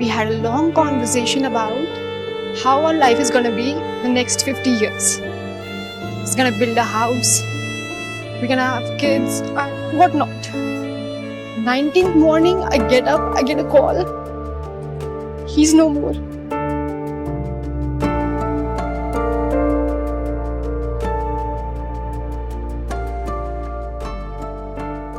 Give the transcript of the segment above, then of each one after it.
We had a long conversation about how our life is going to be the next 50 years. He's going to build a house, we're going to have kids, and whatnot. 19th morning, I get up, I get a call. He's no more.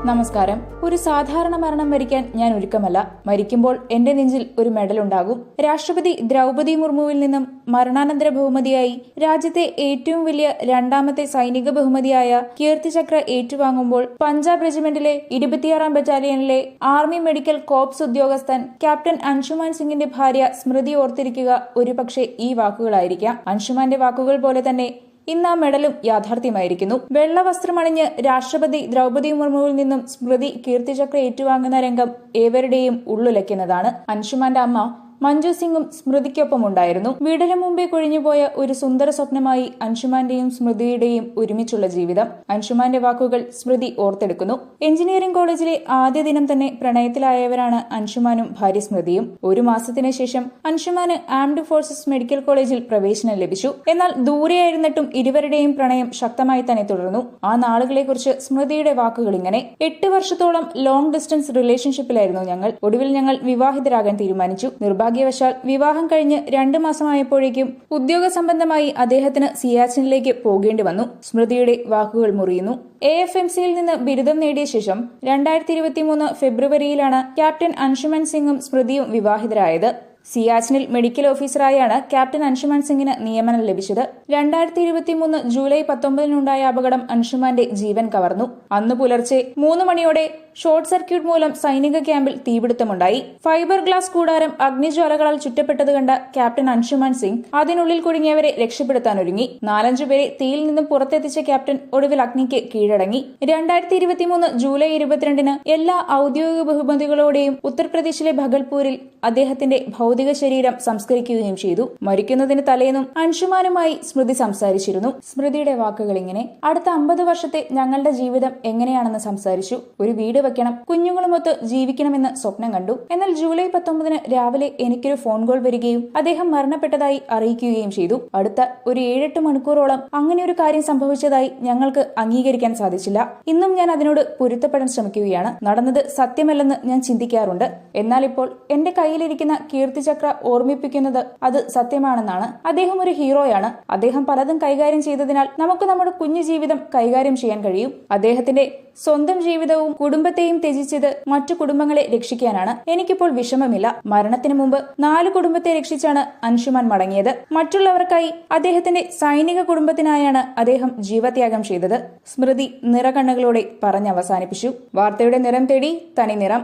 നമസ്കാരം. ഒരു സാധാരണ മരണം വരിക്കാൻ ഞാൻ ഒരുക്കമല്ല. മരിക്കുമ്പോൾ എന്റെ നെഞ്ചിൽ ഒരു medal ഉണ്ടാകും രാഷ്ട്രപതി ദ്രൗപതി മുർമുവിൽ നിന്നും മരണാനന്തര ബഹുമതിയായി രാജ്യത്തെ ഏറ്റവും വലിയ രണ്ടാമത്തെ സൈനിക ബഹുമതിയായ കീർത്തിചക്ര ഏറ്റുവാങ്ങുമ്പോൾ പഞ്ചാബ് റെജിമെന്റിലെ ഇരുപത്തിയാറാം ബറ്റാലിയനിലെ ആർമി മെഡിക്കൽ കോപ്സ് ഉദ്യോഗസ്ഥൻ ക്യാപ്റ്റൻ അൻഷുമാൻ സിംഗിന്റെ ഭാര്യ സ്മൃതി ഓർത്തിരിക്കുക ഒരുപക്ഷെ ഈ വാക്കുകളായിരിക്കാം. അൻഷുമാന്റെ വാക്കുകൾ പോലെ തന്നെ ഇന്ന് ആ മെഡലും യാഥാർത്ഥ്യമായിരിക്കുന്നു. വെള്ള വസ്ത്രമണിഞ്ഞ് രാഷ്ട്രപതി ദ്രൗപതി മുർമുവിൽ നിന്നും സ്മൃതി കീർത്തിചക്ര ഏറ്റുവാങ്ങുന്ന രംഗം ഏവരുടെയും ഉള്ളുലയ്ക്കുന്നതാണ്. അൻഷുമാന്റെ അമ്മ മഞ്ജു സിംഗും സ്മൃതിക്കൊപ്പം ഉണ്ടായിരുന്നു വീടിന് മുമ്പേ കൊഴിഞ്ഞുപോയ ഒരു സുന്ദര സ്വപ്നമായി അൻഷുമാന്റെയും സ്മൃതിയുടെയും ഒരുമിച്ചുള്ള ജീവിതം. അൻഷുമാന്റെ വാക്കുകൾ സ്മൃതി ഓർത്തെടുക്കുന്നു. എഞ്ചിനീയറിംഗ് കോളേജിലെ ആദ്യ ദിനം തന്നെ പ്രണയത്തിലായവരാണ് അൻഷുമാനും ഭാര്യ സ്മൃതിയും. ഒരു മാസത്തിന് ശേഷം അൻഷുമാന് ആംഡ് ഫോഴ്സസ് മെഡിക്കൽ കോളേജിൽ പ്രവേശനം ലഭിച്ചു. എന്നാൽ ദൂരെയായിരുന്നിട്ടും ഇരുവരുടെയും പ്രണയം ശക്തമായി തന്നെ തുടർന്നു. ആ നാളുകളെക്കുറിച്ച് സ്മൃതിയുടെ വാക്കുകൾ ഇങ്ങനെ. എട്ട് വർഷത്തോളം ലോങ് ഡിസ്റ്റൻസ് റിലേഷൻഷിപ്പിലായിരുന്നു ഞങ്ങൾ. ഒടുവിൽ ഞങ്ങൾ വിവാഹിതരാകാൻ തീരുമാനിച്ചു. നിർഭാഗ്യവശാൽ വിവാഹം കഴിഞ്ഞ് രണ്ടു മാസമായപ്പോഴേക്കും ഉദ്യോഗ സംബന്ധമായി അദ്ദേഹത്തിന് സിയാച്ചിനിലേക്ക് പോകേണ്ടി വന്നു. സ്മൃതിയുടെ വാക്കുകൾ മുറിയുന്നു. എ എഫ് എം സിയിൽ നിന്ന് ബിരുദം നേടിയ ശേഷം രണ്ടായിരത്തി ഇരുപത്തിമൂന്ന് ഫെബ്രുവരിയിലാണ് ക്യാപ്റ്റൻ അൻഷുമൻ സിംഗും സ്മൃതിയും വിവാഹിതരായത്. സിയാച്ചിനിൽ മെഡിക്കൽ ഓഫീസറായാണ് ക്യാപ്റ്റൻ അൻഷുമാൻ സിംഗിന് നിയമനം ലഭിച്ചത്. രണ്ടായിരത്തി ഇരുപത്തിമൂന്ന് ജൂലൈ പത്തൊമ്പതിനുണ്ടായ അപകടം അൻഷുമാന്റെ ജീവൻ കവർന്നു. അന്ന് പുലർച്ചെ മൂന്ന് മണിയോടെ ഷോർട്ട് സർക്യൂട്ട് മൂലം സൈനിക ക്യാമ്പിൽ തീപിടുത്തമുണ്ടായി. ഫൈബർ ഗ്ലാസ് കൂടാരം അഗ്നിജ്വാലകളാൽ ചുറ്റപ്പെട്ടത് കണ്ട ക്യാപ്റ്റൻ അൻഷുമാൻ സിംഗ് അതിനുള്ളിൽ കുടുങ്ങിയവരെ രക്ഷപ്പെടുത്താൻ ഒരുങ്ങി. നാലഞ്ചു പേരെ തീയിൽ നിന്നും പുറത്തെത്തിച്ച ക്യാപ്റ്റൻ ഒടുവിൽ അഗ്നിക്ക് കീഴടങ്ങി. രണ്ടായിരത്തി ഇരുപത്തിമൂന്ന് ജൂലൈ ഇരുപത്തിരണ്ടിന് എല്ലാ ഔദ്യോഗിക ബഹുമതികളോടെയും ഉത്തർപ്രദേശിലെ ഭഗൽപൂരിൽ അദ്ദേഹത്തിന്റെ ഭൗതിക ശരീരം സംസ്കരിക്കുകയും ചെയ്തു. മരിക്കുന്നതിന് തലേന്നും അൻഷുമാനുമായി സ്മൃതി സംസാരിച്ചിരുന്നു. സ്മൃതിയുടെ വാക്കുകൾ ഇങ്ങനെ അടുത്ത അമ്പത് വർഷത്തെ ഞങ്ങളുടെ ജീവിതം എങ്ങനെയാണെന്ന് സംസാരിച്ചു. ഒരു വീട് വെക്കണം. കുഞ്ഞുങ്ങളുമൊത്ത് ജീവിക്കണമെന്ന് സ്വപ്നം കണ്ടു. എന്നാൽ ജൂലൈ പത്തൊമ്പതിന് രാവിലെ എനിക്കൊരു ഫോൺ കോൾ വരികയും അദ്ദേഹം മരണപ്പെട്ടതായി അറിയിക്കുകയും ചെയ്തു. അടുത്ത ഒരു ഏഴെട്ട് മണിക്കൂറോളം അങ്ങനെ ഒരു കാര്യം സംഭവിച്ചതായി ഞങ്ങൾക്ക് അംഗീകരിക്കാൻ സാധിച്ചില്ല. ഇന്നും ഞാൻ അതിനോട് പൊരുത്തപ്പെടാൻ ശ്രമിക്കുകയാണ്. നടന്നത് സത്യമല്ലെന്ന് ഞാൻ ചിന്തിക്കാറുണ്ട്. എന്നാൽ ഇപ്പോൾ എന്റെ കയ്യിലിരിക്കുന്ന കീർത്തിചക്ര ഓർമ്മിപ്പിക്കുന്നത് അത് സത്യമാണെന്നാണ്. അദ്ദേഹം ഒരു ഹീറോയാണ്. അദ്ദേഹം പലതും കൈകാര്യം ചെയ്തതിനാൽ നമുക്ക് നമ്മുടെ കുഞ്ഞു ജീവിതം കൈകാര്യം ചെയ്യാൻ കഴിയും. അദ്ദേഹത്തിന്റെ സ്വന്തം ജീവിതവും കുടുംബത്തെയും ത്യജിച്ചത് മറ്റു കുടുംബങ്ങളെ രക്ഷിക്കാനാണ്. എനിക്കിപ്പോൾ വിഷമമില്ല. മരണത്തിന് മുമ്പ് നാല് കുടുംബത്തെ രക്ഷിച്ചാണ് അൻഷുമാൻ മടങ്ങിയത്. മറ്റുള്ളവർക്കായി അദ്ദേഹത്തിന്റെ സൈനിക കുടുംബത്തിനായാണ് അദ്ദേഹം ജീവത്യാഗം ചെയ്തത്. സ്മൃതി നിറകണ്ണുകളോടെ പറഞ്ഞവസാനിപ്പിച്ചു. വാർത്തയുടെ നിറം തേടി തനി നിറം